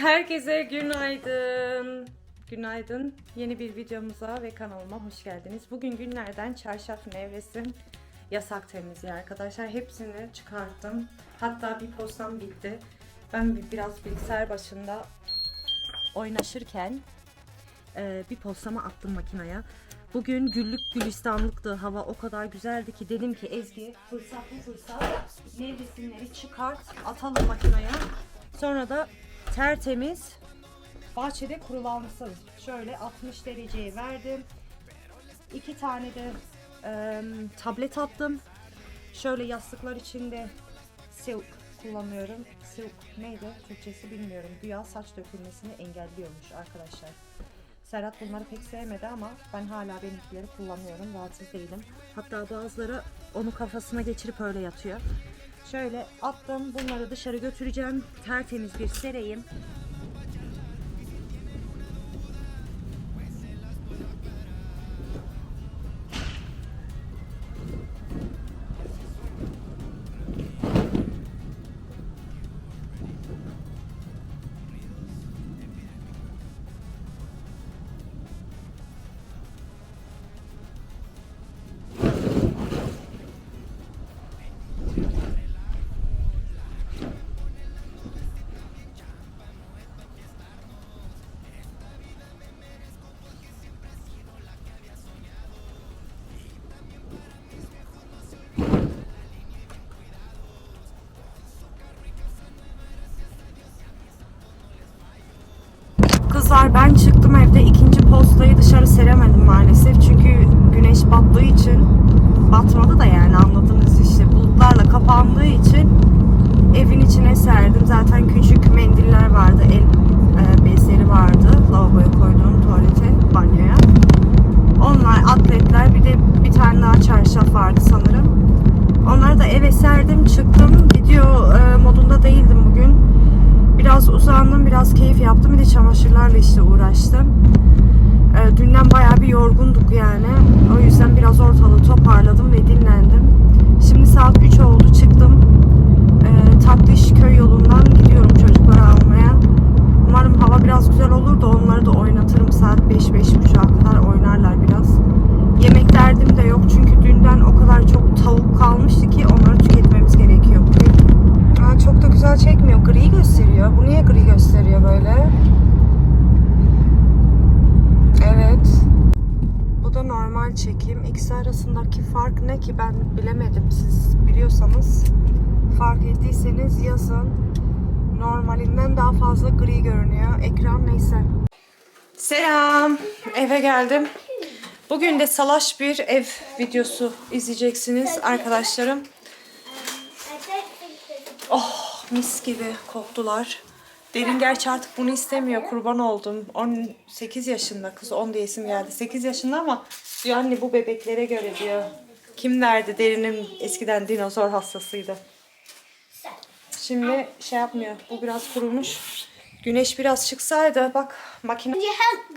Herkese günaydın. Günaydın. Yeni bir videomuza ve kanalıma hoş geldiniz. Bugün günlerden çarşaf nevresim yasak temizliği arkadaşlar. Hepsini çıkarttım. Hatta bir postam bitti. Ben bir- biraz bilgisayar başında oynaşırken e, bir postamı attım makineye. Bugün güllük gülistanlıktı. Hava o kadar güzeldi ki dedim ki Ezgi fırsat bu fırsat nevresimleri çıkart atalım makineye. Sonra da tertemiz bahçede kurulansın. Şöyle 60 dereceye verdim. İki tane de e, tablet attım. Şöyle yastıklar içinde silk kullanıyorum. Silk neydi? Türkçesi bilmiyorum. Güya saç dökülmesini engelliyormuş arkadaşlar. Serhat bunları pek sevmedi ama ben hala benimkileri kullanıyorum. Rahatsız değilim. Hatta bazıları onu kafasına geçirip öyle yatıyor. Şöyle attım. Bunları dışarı götüreceğim. Tertemiz bir sereyim. Kızlar ben çıktım evde ikinci postayı dışarı seremedim maalesef. Çünkü güneş battığı için batmadı da yani anladınız işte bulutlarla kapandığı için evin içine serdim. Zaten küçük mendiller vardı, el e, bezleri vardı lavaboya koyduğum tuvalete, banyoya. Onlar atletler bir de bir tane daha çarşaf vardı sanırım. Onları da eve serdim çıktım. Video e, modunda değildim bugün. Biraz uzandım, biraz keyif yaptım. Bir de çamaşırlarla işte uğraştım. E, dünden bayağı bir yorgunduk yani. O yüzden biraz ortalığı toparladım ve dinlendim. Şimdi saat 3 oldu çıktım. E, Tatlış köy yolundan gidiyorum çocukları almaya. Umarım hava biraz güzel olur da onları da oynatırım. Saat 5-5.30'a kadar oynarlar biraz. Yemek derdim de yok çünkü dünden o kadar çok tavuk kalmıştı ki onları tüketmemiz gerekiyor bugün. Aa, çok da güzel çekmiyor. Gri gösteriyor. Bu niye gri gösteriyor böyle? Evet. Bu da normal çekim. İkisi arasındaki fark ne ki ben bilemedim. Siz biliyorsanız fark ettiyseniz yazın. Normalinden daha fazla gri görünüyor. Ekran neyse. Selam. Eve geldim. Bugün de salaş bir ev videosu izleyeceksiniz arkadaşlarım. Oh mis gibi koktular. Derin gerçi artık bunu istemiyor. Kurban oldum. 18 yaşında kız 10 diyesim geldi. 8 yaşında ama diyor anne bu bebeklere göre diyor. Kim derdi derinin eskiden dinozor hastasıydı. Şimdi şey yapmıyor. Bu biraz kurumuş. Güneş biraz çıksaydı bak makine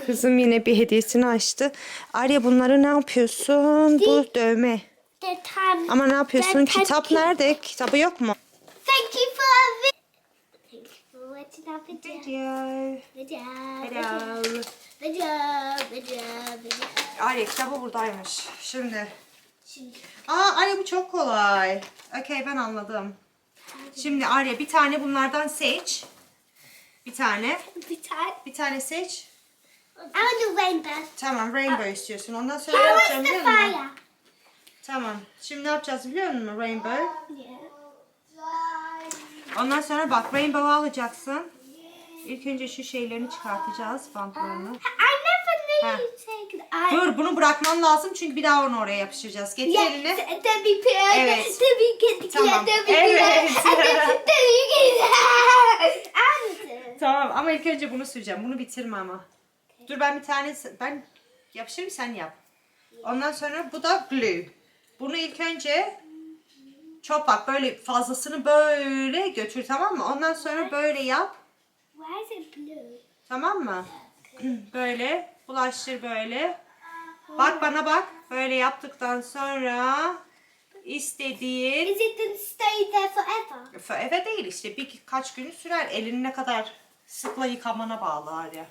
Kızım yine bir hediyesini açtı. Arya bunları ne yapıyorsun? Bu dövme. Ama ne yapıyorsun? Kitap nerede? Kitabı yok mu? Thank you for watching our video. Video. Video. Hello. Video. Video. Video. Arya kitabı buradaymış. Şimdi. Şimdi Aa Arya bu çok kolay. Okey ben anladım. Şimdi Arya bir tane bunlardan seç. Bir tane. bir tane. Bir tane seç. I want a rainbow. Tamam rainbow istiyorsun. Ondan sonra ne yapacağım biliyor musun? fire? Tamam. Şimdi ne yapacağız biliyor musun rainbow? Yeah. Ondan sonra bak rainbow'u alacaksın. İlk önce şu şeylerini çıkartacağız bantlarını. I never knew you Dur bunu bırakman lazım çünkü bir daha onu oraya yapıştıracağız. Getir Yeah, elini. Debbie Pierre, Evet. Debbie Kid, Tamam. Evet. Pierre, Debbie Kid. And Tamam ama ilk önce bunu süreceğim. Bunu bitirme ama. Dur ben bir tane ben yapıştırayım sen yap. Ondan sonra bu da glue. Bunu ilk önce çok bak böyle fazlasını böyle götür tamam mı? Ondan sonra böyle yap. why is it blue? Tamam mı? Böyle bulaştır böyle. Bak bana bak. Böyle yaptıktan sonra istediğin Is it stay there forever? eve değil işte birkaç gün sürer. Elin ne kadar sıkla yıkamana bağlı Arya.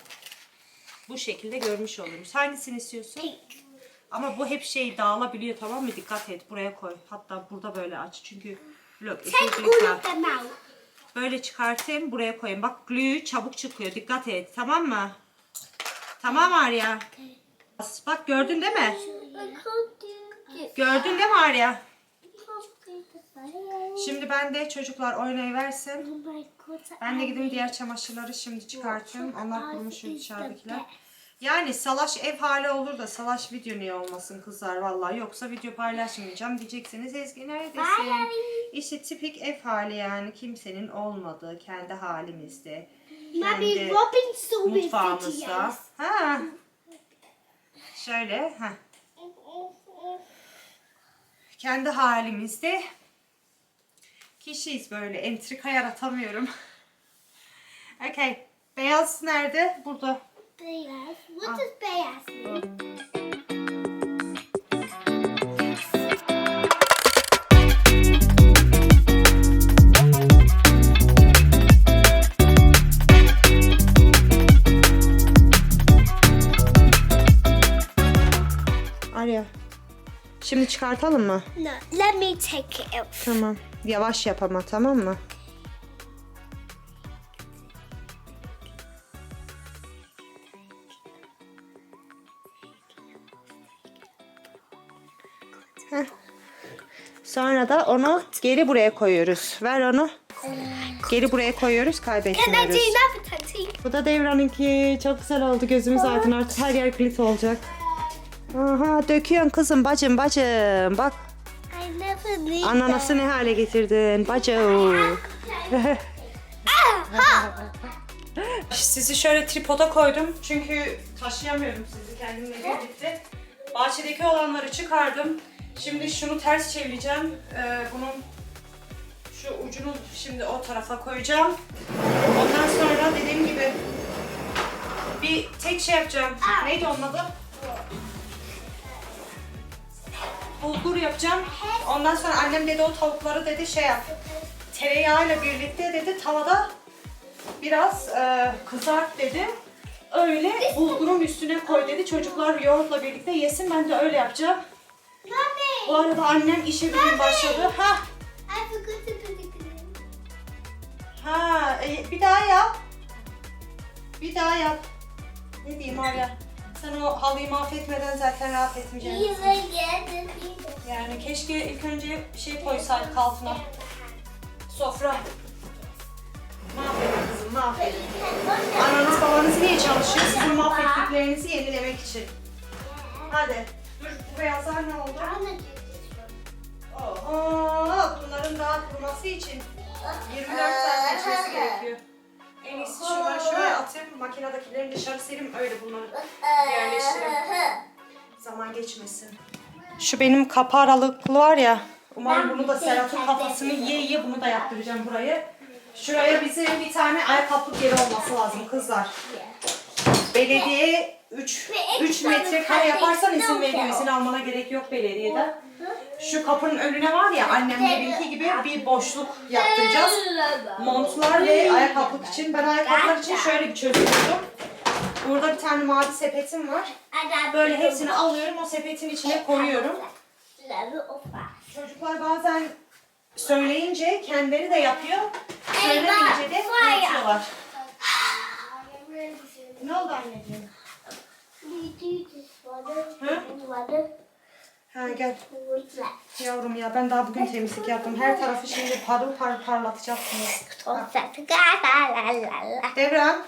Bu şekilde görmüş oluruz. Hangisini istiyorsun? Pink. Ama bu hep şey dağılabiliyor tamam mı? Dikkat et buraya koy. Hatta burada böyle aç. Çünkü out. Böyle çıkartayım buraya koyayım. Bak glue çabuk çıkıyor. Dikkat et. Tamam mı? Tamam Arya. Bak gördün değil mi? Gördün değil mi Arya? I can't do the fire. Şimdi ben de çocuklar oynayıversin. Ben de gideyim diğer çamaşırları şimdi çıkartıyorum. Onlar kurumuş dışarıdakiler. Yani salaş ev hali olur da salaş video niye olmasın kızlar vallahi yoksa video paylaşmayacağım diyeceksiniz Ezgi neredesin? İşte tipik ev hali yani kimsenin olmadığı kendi halimizde. Kendi mutfağımızda. Ha. Şöyle ha. Kendi halimizde kişiyiz böyle entrika yaratamıyorum. okay. Beyaz nerede? Burada. Beyaz. What does beyaz? Arya. Şimdi çıkartalım mı? No, let me take it out. Tamam. Yavaş yap ama tamam mı? Heh. Sonra da onu geri buraya koyuyoruz. Ver onu. Geri buraya koyuyoruz kaybetmiyoruz. Bu da Devran'ınki. Çok güzel oldu. Gözümüz aydın artık her yer kilit olacak. Aha döküyorsun kızım bacım bacım. Bak ananası ne hale getirdin bacım. Sizi şöyle tripoda koydum çünkü taşıyamıyorum sizi kendimle birlikte. Bahçedeki olanları çıkardım. Şimdi şunu ters çevireceğim. Ee, bunun şu ucunu şimdi o tarafa koyacağım. Ondan sonra dediğim gibi bir tek şey yapacağım. Neydi onun adı? Bulgur yapacağım. Ondan sonra annem dedi o tavukları dedi şey yap. Tereyağıyla birlikte dedi tavada biraz e, kızart dedi. Öyle bulgurun üstüne koy dedi. Çocuklar yoğurtla birlikte yesin. Ben de öyle yapacağım. Bu arada annem işe bir gün başladı. Ha, ha, e, bir daha yap. Bir daha yap. Ne diyeyim Arya? Sen o halıyı mahvetmeden zaten rahat etmeyeceksin. Get the people. Yani keşke ilk önce şey koysaydık altına. Sofra. Mahvedin kızım, mahvedin. Ananız babanız niye çalışıyor? Sizin mahvettiklerinizi yenilemek için. Hadi. Dur, bu beyazlar ne oldu? Oho, bunların daha kuruması için 24 saat geçmesi gerekiyor. En iyisi şunları şöyle atayım, makinedekilerini dışarı sereyim, öyle bunları yerleştireyim. Zaman geçmesin. Şu benim kapı aralıklı var ya, umarım bunu da Serhat'ın kafasını yiye yiye bunu da yaptıracağım buraya. Şuraya bize bir tane ayakkabılık yeri olması lazım kızlar. Belediye 3 3 metrekare yaparsan izin veriyor. İzin almana gerek yok belediyeden. Şu kapının önüne var ya annemlerinki gibi bir boşluk yaptıracağız. Montlar ve ayakkabılık için. Ben ayakkabılar için şöyle bir çözüm buldum. Burada bir tane mavi sepetim var. Böyle hepsini alıyorum o sepetin içine koyuyorum. Çocuklar bazen söyleyince kendileri de yapıyor. Söylemeyince de unutuyorlar. Ne oldu anneciğim? We Ha gel. Yavrum ya ben daha bugün temizlik yaptım. Her tarafı şimdi parıl parıl parlatacaksınız. Devran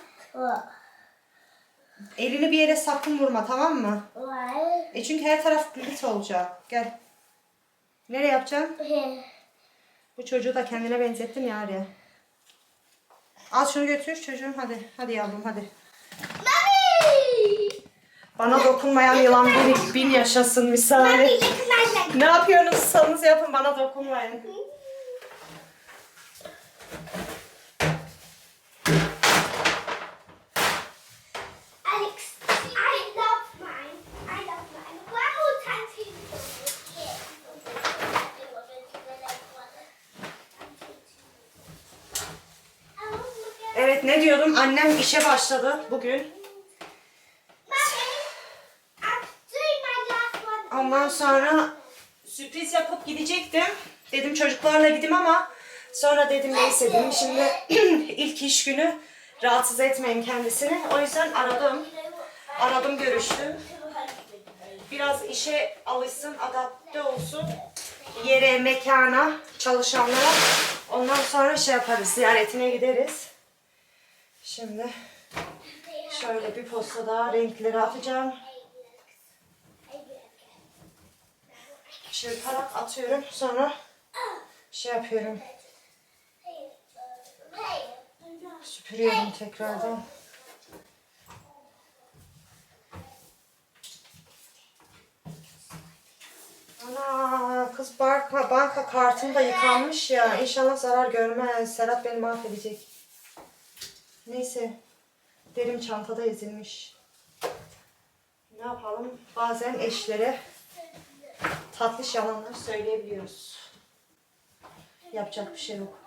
elini bir yere sakın vurma tamam mı? E çünkü her taraf glit olacak. Gel. Nereye yapacaksın? Bu çocuğu da kendine benzettin ya. Al şunu götür çocuğum hadi. Hadi yavrum hadi. Mommy! Bana dokunmayan yılan bin, bin yaşasın misali. Ne yapıyorsunuz? Yapın bana dokunmayın. Alex, I love mine. I love mine. One more time to Evet ne diyordum? Annem işe başladı bugün. Mommy, I'm doing my last one. Ondan sonra sürpriz yapıp gidecektim. Dedim çocuklarla gideyim ama sonra dedim neyse dedim. Şimdi ilk iş günü rahatsız etmeyin kendisini. O yüzden aradım. Aradım görüştüm. Biraz işe alışsın, adapte olsun. Yere, mekana, çalışanlara. Ondan sonra şey yaparız, ziyaretine gideriz. Şimdi şöyle bir posta daha renkleri atacağım. Çırparak atıyorum. Sonra şey yapıyorum. Süpürüyorum tekrardan. Ana kız banka, banka kartım da yıkanmış ya. İnşallah zarar görmez. Serhat beni mahvedecek. Neyse. Derim çantada ezilmiş. Ne yapalım? Bazen eşlere tatlış yalanlar söyleyebiliyoruz. Yapacak bir şey yok.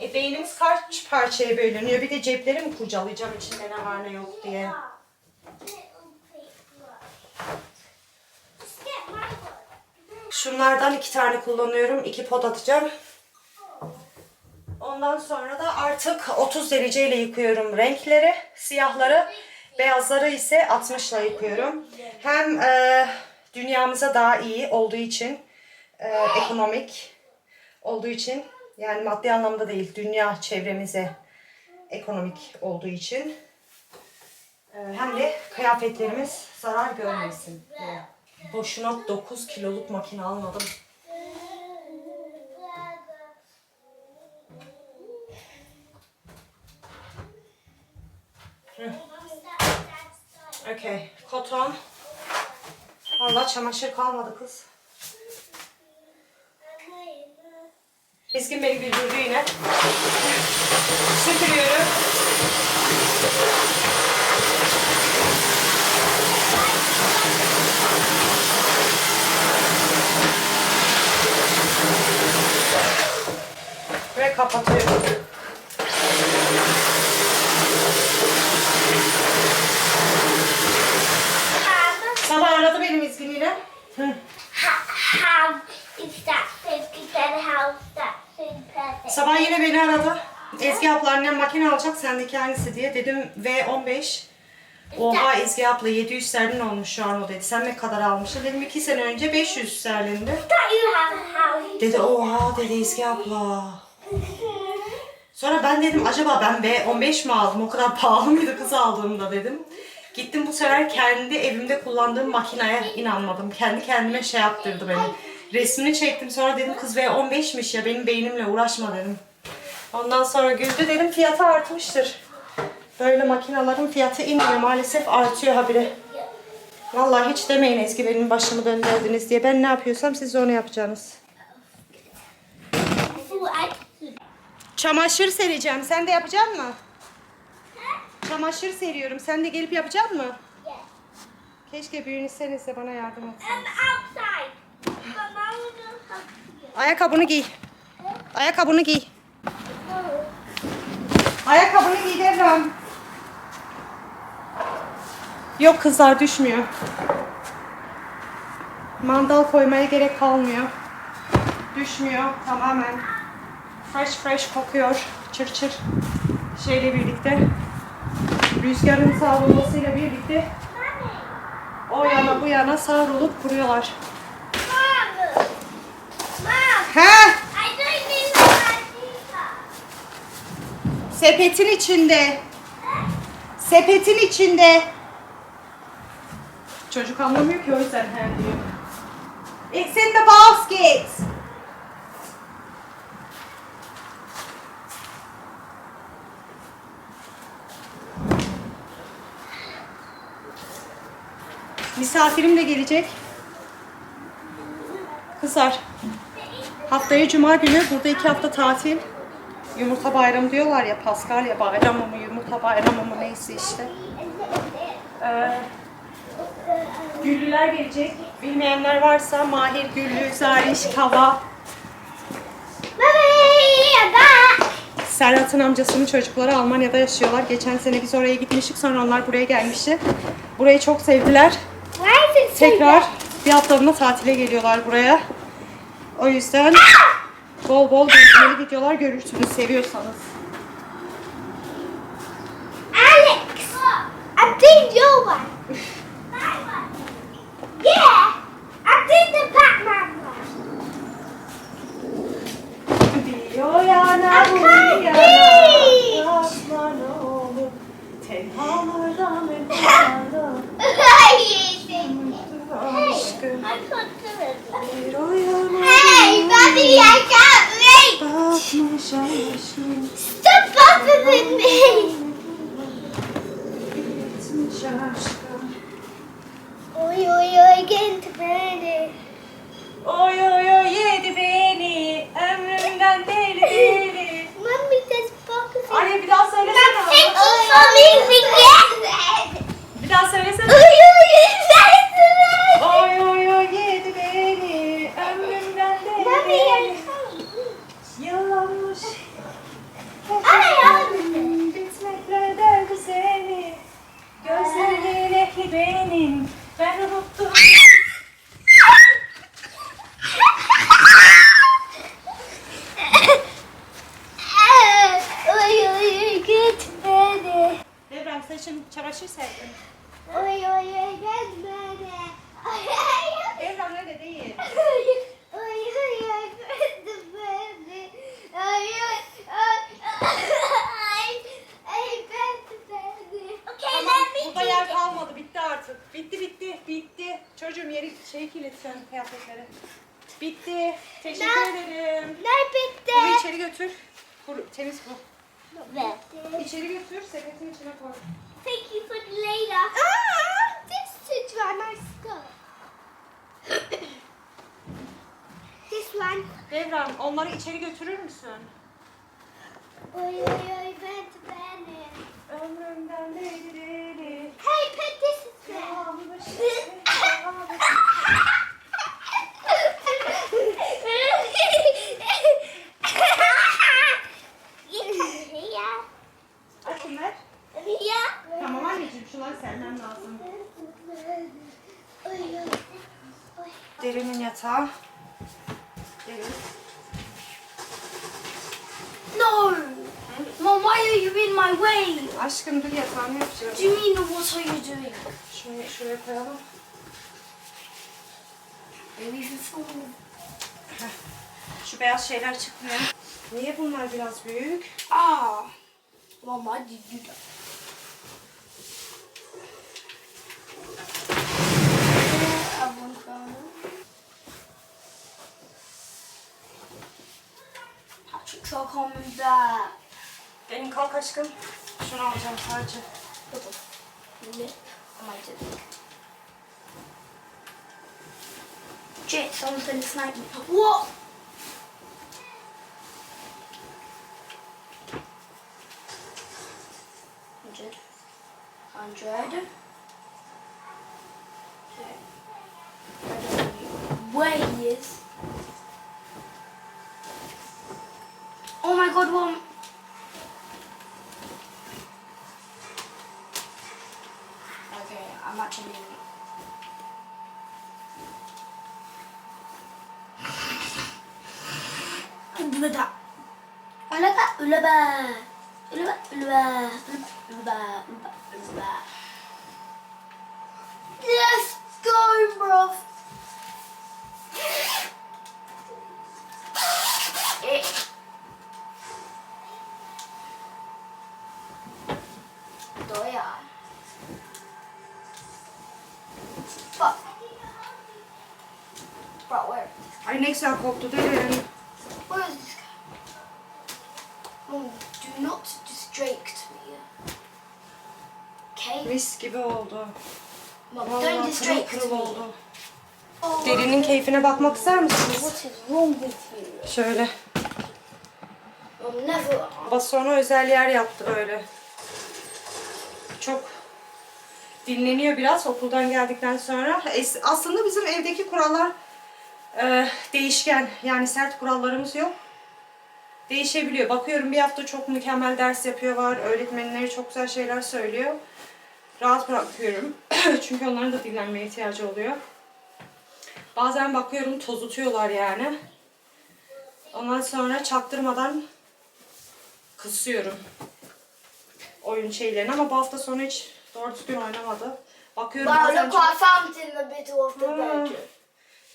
E beynimiz kaç parçaya bölünüyor? Bir de cepleri mi kurcalayacağım içinde ne var ne yok diye. Şunlardan iki tane kullanıyorum. iki pot atacağım. Ondan sonra da artık 30 dereceyle yıkıyorum renkleri, siyahları. Beyazları ise 60 ile yıkıyorum. Hem e, dünyamıza daha iyi olduğu için, e, ekonomik olduğu için, yani maddi anlamda değil, dünya çevremize ekonomik olduğu için. e, hem de kıyafetlerimiz zarar görmesin. Boşuna 9 kiloluk makine almadım. Okey. Koton. Valla çamaşır kalmadı kız. Ezgin beni güldürdü yine. Süpürüyorum. Ve kapatıyorum. Sabah aradı benim İzgin yine. Hı. How is that fifty then how's that thing perfect? Sabah yine beni aradı. Ezgi abla annem makine alacak sendeki hangisi diye. Dedim V15. Oha Ezgi abla 700 sterlin olmuş şu an o dedi. Sen ne kadar almışsın? Dedim 2 sene önce 500 sterlindi. That you have a house. Dedi oha dedi Ezgi abla. Sonra ben dedim acaba ben V15 mi aldım? O kadar pahalı mıydı kız aldığımda dedim. Gittim bu sefer kendi evimde kullandığım makineye inanmadım. Kendi kendime şey yaptırdı beni. Resmini çektim sonra dedim kız V15'miş ya benim beynimle uğraşma dedim. Ondan sonra güldü dedim fiyatı artmıştır. Böyle makinaların fiyatı inmiyor maalesef artıyor habire. Vallahi hiç demeyin Ezgi benim başımı döndürdünüz diye. Ben ne yapıyorsam siz de onu yapacaksınız. Çamaşır sereceğim. Sen de yapacak mısın? Çamaşır seriyorum. Sen de gelip yapacak mısın? yes. Keşke büyünüzseniz de bana yardım etsin. Ayakkabını giy. Ayakkabını giy. Ayakkabını giy Devran. Yok kızlar düşmüyor. Mandal koymaya gerek kalmıyor. Düşmüyor tamamen. Fresh fresh kokuyor. Çır çır. Şeyle birlikte. Rüzgarın savrulmasıyla birlikte o yana bu yana savrulup kuruyorlar. Pizza. Sepetin içinde. Sepetin içinde. Çocuk anlamıyor ki o yüzden he diyor. It's in the basket. Misafirim de gelecek. Kızlar. Haftaya cuma günü burada iki hafta tatil. Yumurta bayramı diyorlar ya Paskalya bayramı mı yumurta bayramı mı neyse işte. Ee, güllüler gelecek. Bilmeyenler varsa Mahir Güllü, Zariş, Kava. Serhat'ın amcasının çocukları Almanya'da yaşıyorlar. Geçen sene biz oraya gitmiştik. Sonra onlar buraya gelmişti. Burayı çok sevdiler. Tekrar bir haftalığına tatile geliyorlar buraya. O yüzden bol bol gezmeli videolar görürsünüz seviyorsanız. Alex, I did your one. Yeah, I did the yana yana, tenhalardan mekanlardan, aşkım. I can't do it. Bir o yana Hey, Bobby, I can't reach. bakmış aşkım, Stop bothering me. gitmiş aşkım. Oy, oy, oy, get to bed. Oy oy oy yedi beni, ömrümden deli deli. Mommy, there's boxes. Anne bir daha söylesene. Thank you for leaving it. Bir daha söylesene. Oy, oy, oy, Oy oy oy yedi beni, ömrümden Mommy, deli I deli. can't. Yıllanmış. Ay, ay. Bitmekle derdi seni. Gözlerinin ehli benim. Ben unuttum. Oy, oy, oy, get to bed. Devrem saçın çamaşır serdin. Oy, oy, oy, oy, oy. Devrem öyle değil. Oy, oy, oy, bed. Oy, oy, oy, ay, ay, to bed. Okay, Tamam, let me burada yer kalmadı. Bitti artık. Bitti bitti bitti. Çocuğum yeri şey kıyafetleri. Bitti. Teşekkür Ne? ederim. Ne bitti? Bunu içeri götür. Kur, temiz bu. Bitti. İçeri götür, sepetin içine koy. Thank Ah, this dry my stuff. this one. Devrem, onları içeri götürür müsün? Oy oy oy ben benim. Ömrümden deli. Hey put this is there. Yanlış. Ya. Açın ver. Ya. Tamam anneciğim, şunları sermem lazım. Oy oy. Oy. Derinin yatağı. Derin. No! Mom, why are you in my way? Aşkım dur yatağını yapacağım. Do you mean what are you doing? Şunu şuraya koyalım. Maybe you fall. Şu beyaz şeyler çıkmıyor. Niye bunlar biraz büyük? Mom, why did you coming back. Benim kalk aşkım. Şunu alacağım sadece. da bu. Milli amacılık. Jet, someone's gonna snipe me. Hundred. Hundred. Ne güzel koktu derin. Where is this guy? Mom, do not distract me. Okay? Mis gibi oldu. Mom, don't Vallahi pırıl distract pırıl me. oldu. Oh, Derinin keyfine bakmak ister misiniz? What is wrong with you? Şöyle. Mom, never. Basona özel yer yaptı böyle. Çok dinleniyor biraz okuldan geldikten sonra. Es- Aslında bizim evdeki kurallar e, değişken. Yani sert kurallarımız yok. Değişebiliyor. Bakıyorum bir hafta çok mükemmel ders yapıyorlar. Öğretmenleri çok güzel şeyler söylüyor. Rahat bırakıyorum. Çünkü onların da dinlenmeye ihtiyacı oluyor. Bazen bakıyorum tozutuyorlar yani. Ondan sonra çaktırmadan kısıyorum oyun şeylerini ama bu hafta sonu hiç doğru düzgün oynamadı. Bakıyorum Well, bazen çok, what I found in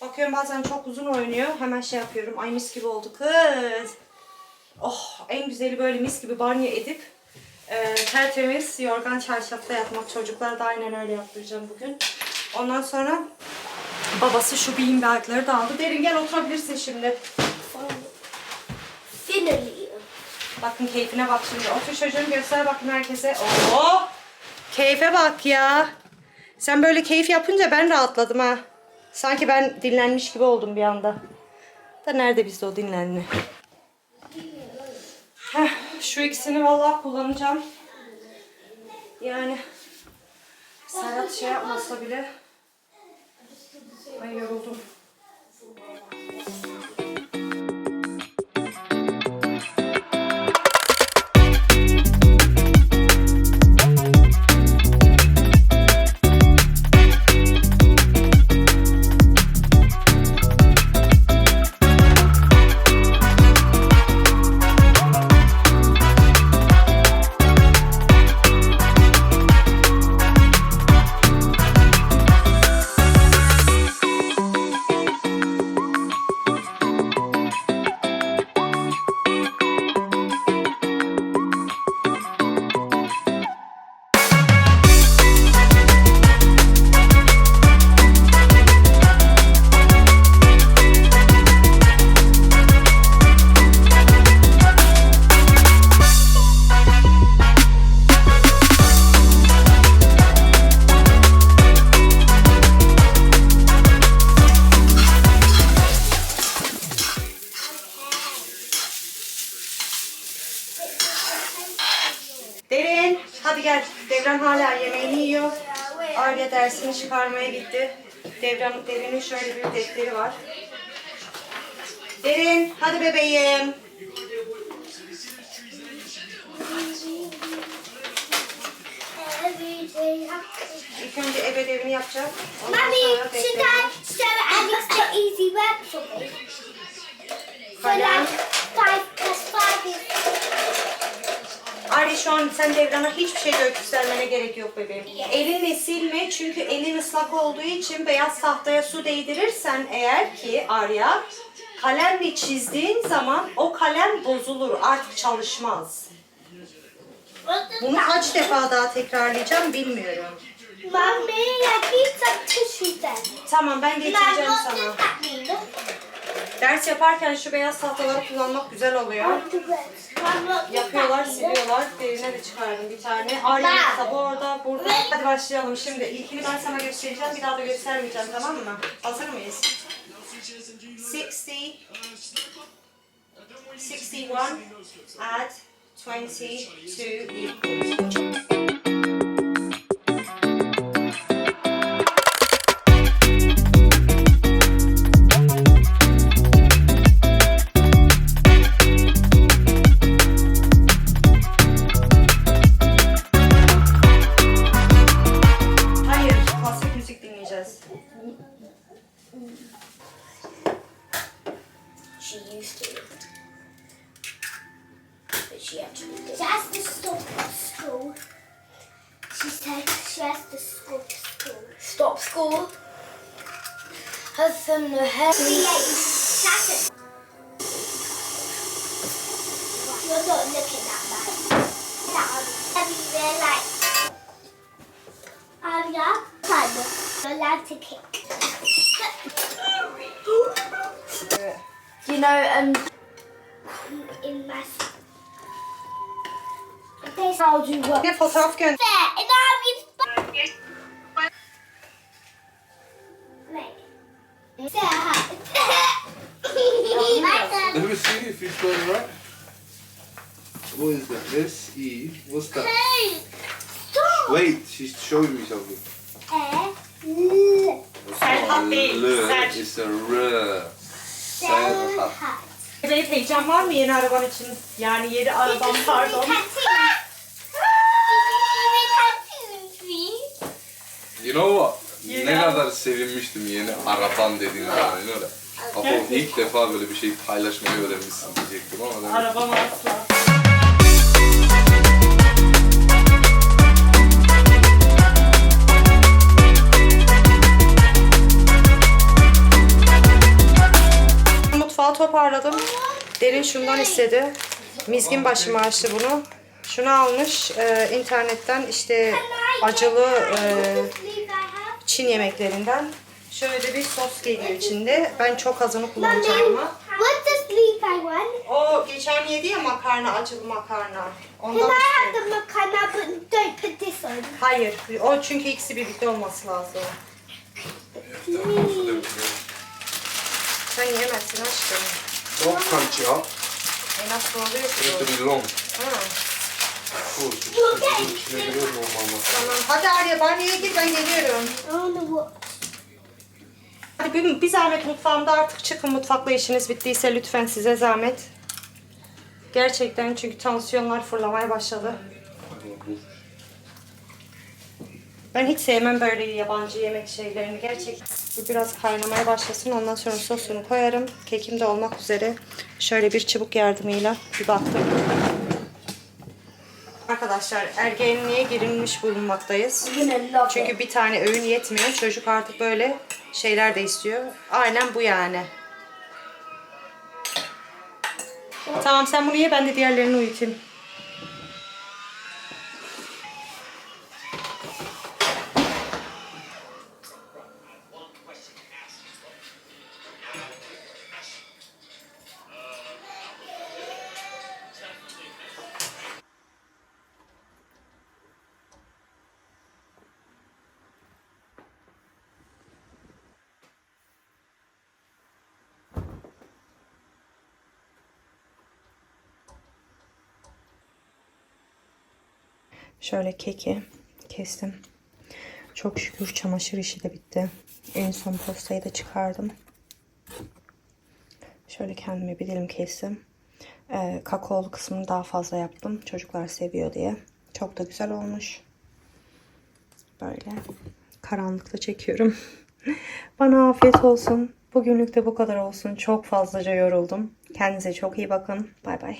bakıyorum bazen çok uzun oynuyor. Hemen şey yapıyorum. Ay mis gibi oldu kız. Oh en güzeli böyle mis gibi banyo edip e, tertemiz yorgan çarşafta yatmak. Çocuklara da aynen öyle yaptıracağım bugün. Ondan sonra babası şu beanbagleri de aldı. Derin gel oturabilirsin şimdi. Finally. Bakın keyfine bak şimdi. Otur çocuğum göster bakın herkese. Oo! Keyfe bak ya. Sen böyle keyif yapınca ben rahatladım ha. Sanki ben dinlenmiş gibi oldum bir anda. Da nerede bizde o dinlenme? Heh, şu ikisini vallahi kullanacağım. Yani Serhat şey yapmasa bile Ay yoruldum. İlk önce ev ödevini yapacak. Ondan Mummy, sonra should. I show Alex the easy web for me? So Kalem. like five plus five is Arya şu an sen Devran'a hiçbir şey göstermene gerek yok bebeğim. Elinle silme çünkü elin ıslak olduğu için beyaz tahtaya su değdirirsen eğer ki Arya kalemle çizdiğin zaman o kalem bozulur artık çalışmaz. Bunu kaç defa daha tekrarlayacağım bilmiyorum. Some tissue then. Tamam ben getireceğim sana. Ders yaparken şu beyaz tahtaları kullanmak güzel oluyor. Yapıyorlar, siliyorlar. Derine de çıkardım bir tane. Arya kitabı orada, burada. Hadi başlayalım şimdi. İlkini ben sana göstereceğim. Bir daha da göstermeyeceğim tamam mı? Hazır mıyız? 60 61 add 22 equals. Allowed to kick. Evet. You know, um, In my. There's how do you work? Ne fotoğraf gönder. there, and I'm in. Wait. Sarah. My turn. Let me see if you spelled it right. What is that? S E. What's that? Hey, stop. Wait, she's showing me something. Serhat değil, L, Ser. It's a R. Serhat. Serhat. Bebeğim heyecan var mı yeni araban için? Yani yeni arabam pardon. You know what? Ne kadar sevinmiştim yeni araban dediğin zaman öyle. Apo ilk defa böyle bir şey paylaşmayı öğrenmişsin diyecektim ama Arabam asla. Toparladım. Derin şundan istedi. Mizgin başıma açtı bunu. Şunu almış e, internetten işte acılı e, Çin yemeklerinden. Şöyle bir sos geliyor içinde. Ben çok azını kullanacağım ama. O geçen yedi ya makarna, acılı makarna. Can Ondan I have istiyorum. the macarena but don't put this on? Hayır, o çünkü ikisi birlikte olması lazım. Sen yemezsin aşkım. Çok crunchy ha. E nasıl oluyor ki? to be long. Ha. Bunun içine normal makarna. Tamam. Hadi Arya banyoya gir ben geliyorum. Hadi bir, bir zahmet mutfağımda artık çıkın mutfakla işiniz bittiyse lütfen size zahmet. Gerçekten çünkü tansiyonlar fırlamaya başladı. Ben hiç sevmem böyle yabancı yemek şeylerini gerçekten. Bu biraz kaynamaya başlasın ondan sonra sosunu koyarım. Kekim de olmak üzere. Şöyle bir çubuk yardımıyla bir baktım. Arkadaşlar ergenliğe girilmiş bulunmaktayız. Çünkü bir tane öğün yetmiyor. Çocuk artık böyle şeyler de istiyor. Aynen bu yani. Tamam sen bunu ye ben de diğerlerini uyutayım. Şöyle keki kestim. Çok şükür çamaşır işi de bitti. En son postayı da çıkardım. Şöyle kendime bir dilim kestim. Ee, kakaolu kısmını daha fazla yaptım. Çocuklar seviyor diye. Çok da güzel olmuş. Böyle karanlıkta çekiyorum. Bana afiyet olsun. Bugünlük de bu kadar olsun. Çok fazlaca yoruldum. Kendinize çok iyi bakın. Bay bay.